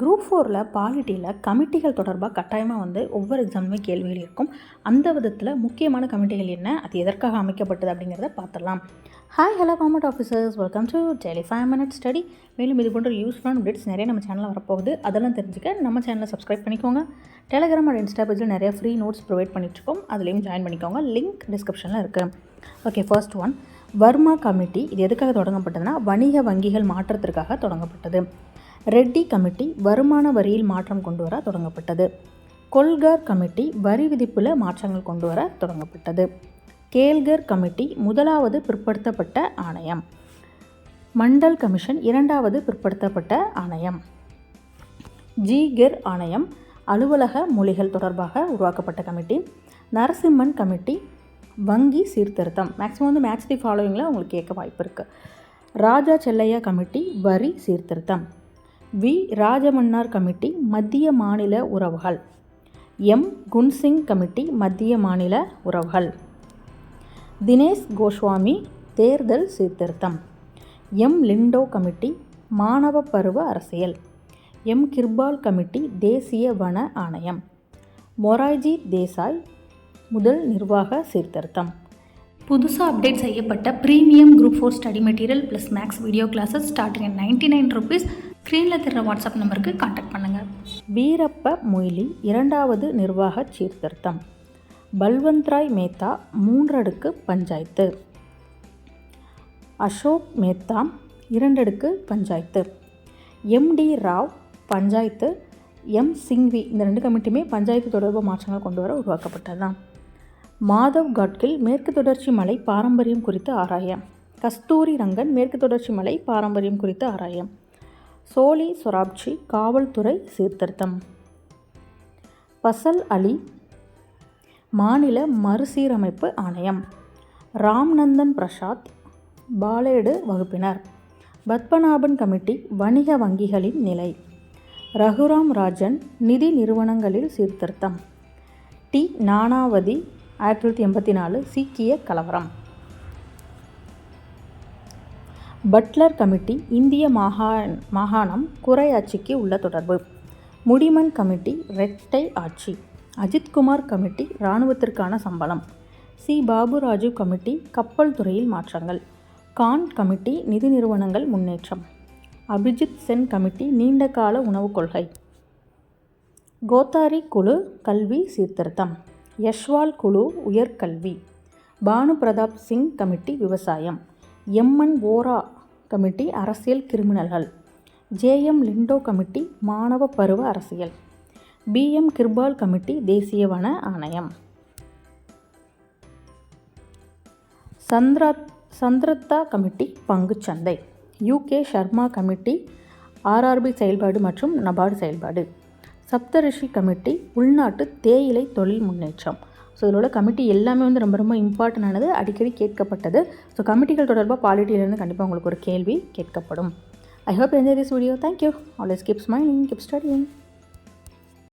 Group ஃபோரில் பாலிட்டியில் கமிட்டிகள் தொடர்பாக கட்டாயமாக வந்து ஒவ்வொரு எக்ஸாமுமே கேள்விகள் இருக்கும். அந்த விதத்தில் முக்கியமான கமிட்டிகள் என்ன? அது எதற்காக அமைக்கப்பட்டது அப்படிங்கிறத பார்த்துடலாம். Hi hello government officers welcome to daily five minute study மேலும் இது போன்ற யூஸ்ஃபுல்லான அப்டேட்ஸ் நிறைய நம்ம சேனலில் வரப்போகுது. அதெல்லாம் தெரிஞ்சுக்க நம்ம சேனலை சப்ஸ்கிரைப் பண்ணிக்கோங்க. டெலிகிராம் அண்ட் இன்ஸ்டா பேஜில் நிறைய ஃப்ரீ நோட்ஸ் ப்ரொவைட் பண்ணிட்டுருக்கோம் அதுலேயும் ஜாயின் பண்ணிக்கோங்க. லிங்க் டிஸ்கிரிப்ஷனில் இருக்குது okay first one Verma committee இது எதுக்காக தொடங்கப்பட்டதுன்னா வணிக வங்கிகள் மாற்றத்திற்காக தொடங்கப்பட்டது. ரெட்டி கமிட்டி வருமான வரியில் மாற்றம் கொண்டு வர தொடங்கப்பட்டது. கொல்கார் கமிட்டி வரி விதிப்பில் மாற்றங்கள் கொண்டு வர தொடங்கப்பட்டது. கேல்கர் கமிட்டி முதலாவது பிற்படுத்தப்பட்ட ஆணையம். மண்டல் கமிஷன் இரண்டாவது பிற்படுத்தப்பட்ட ஆணையம். ஜிகெர் ஆணையம் அலுவலக மொழிகள் தொடர்பாக உருவாக்கப்பட்ட கமிட்டி. நரசிம்மன் கமிட்டி வங்கி சீர்திருத்தம். மேக்ஸிமம் வந்து மேட்ச் தி ஃபாலோவிங்கில் உங்களுக்கு கேட்க வாய்ப்பு இருக்குது ராஜா செல்லையா கமிட்டி வரி சீர்திருத்தம். வி. ராஜமன்னார் கமிட்டி மத்திய மாநில உறவுகள். எம். குன்சிங் கமிட்டி மத்திய மாநில உறவுகள். தினேஷ் கோஸ்வாமி தேர்தல் சீர்திருத்தம். எம். லிண்டோ கமிட்டி மாணவ பருவ அரசியல். எம். கிர்பால் கமிட்டி தேசிய வன ஆணையம். மொராய்ஜி தேசாய் முதல் நிர்வாக சீர்திருத்தம். புதுசாக அப்டேட் செய்யப்பட்ட premium group four study material plus max video classes starting at ninety nine rupees ஸ்க்ரீனில் தர வாட்ஸ்அப் நம்பருக்கு காண்டாக்ட் பண்ணுங்கள் வீரப்ப மொய்லி இரண்டாவது நிர்வாக சீர்திருத்தம். பல்வந்த்ராய் மேத்தா மூன்றடுக்கு panchayat. Ashok Mehta இரண்டடுக்கு panchayat. M D Rao panchayat. M Singhvi இந்த ரெண்டு கமிட்டியுமே பஞ்சாயத்து தொடர்பு மாற்றங்கள் கொண்டு வர உருவாக்கப்பட்டது தான் மாதவ் காட்கில் மேற்கு தொடர்ச்சி மலை பாரம்பரியம் குறித்து ஆராயம். கஸ்தூரி ரங்கன் மேற்கு தொடர்ச்சி மலை பாரம்பரியம் குறித்து ஆராயம். சோலி சொராப்ஜி காவல்துறை சீர்திருத்தம். பசல் அலி மாநில மறுசீரமைப்பு ஆணையம். ராம்நந்தன் பிரசாத் பாலேடு வகுப்பினர். பத்மநாபன் கமிட்டி வணிக வங்கிகளின் நிலை. ரகுராம் ராஜன் நிதி நிறுவனங்களில் சீர்திருத்தம். டி. நானாவதி ஆயிரத்தி தொள்ளாயிரத்தி எண்பத்தி நாலு சீக்கிய கலவரம். பட்லர் கமிட்டி இந்திய மாகா மாகாணம் குறை ஆட்சிக்கு உள்ள தொடர்பு. முடிமன் கமிட்டி ரெட்டை ஆட்சி. அஜித்குமார் கமிட்டி இராணுவத்திற்கான சம்பளம். சி. பாபு ராஜீவ் கமிட்டி கப்பல் துறையில் மாற்றங்கள். கான் கமிட்டி நிதி நிறுவனங்கள் முன்னேற்றம். அபிஜித் சென் கமிட்டி நீண்டகால உணவுக் கொள்கை. கோத்தாரி குழு கல்வி சீர்திருத்தம். யஷ்வால் குழு உயர்கல்வி. பானு பிரதாப் சிங் கமிட்டி விவசாயம். எம்என் ஓரா கமிட்டி அரசியல் கிரிமினல்கள். ஜேஎம் லிண்டோ கமிட்டி மாணவ பருவ அரசியல். பிஎம் கிர்பால் கமிட்டி தேசிய வன ஆணையம். சந்திரா சந்திரத்தா கமிட்டி பங்குச்சந்தை. U K Sharma committee RRB செயல்பாடு மற்றும் நபார்டு செயல்பாடு. சப்தரிஷி கமிட்டி உள்நாட்டு தேயிலை தொழில் முன்னேற்றம். ஸோ இதோட கமிட்டி எல்லாமே வந்து ரொம்ப ரொம்ப இம்பார்ட்டண்டானது அடிக்கடி கேட்கப்பட்டது. ஸோ கமிட்டிகள் தொடர்பாக பாலிட்டியிலேருந்து கண்டிப்பாக உங்களுக்கு ஒரு கேள்வி கேட்கப்படும். I hope enjoy this video thank you always keeps smiling keep studying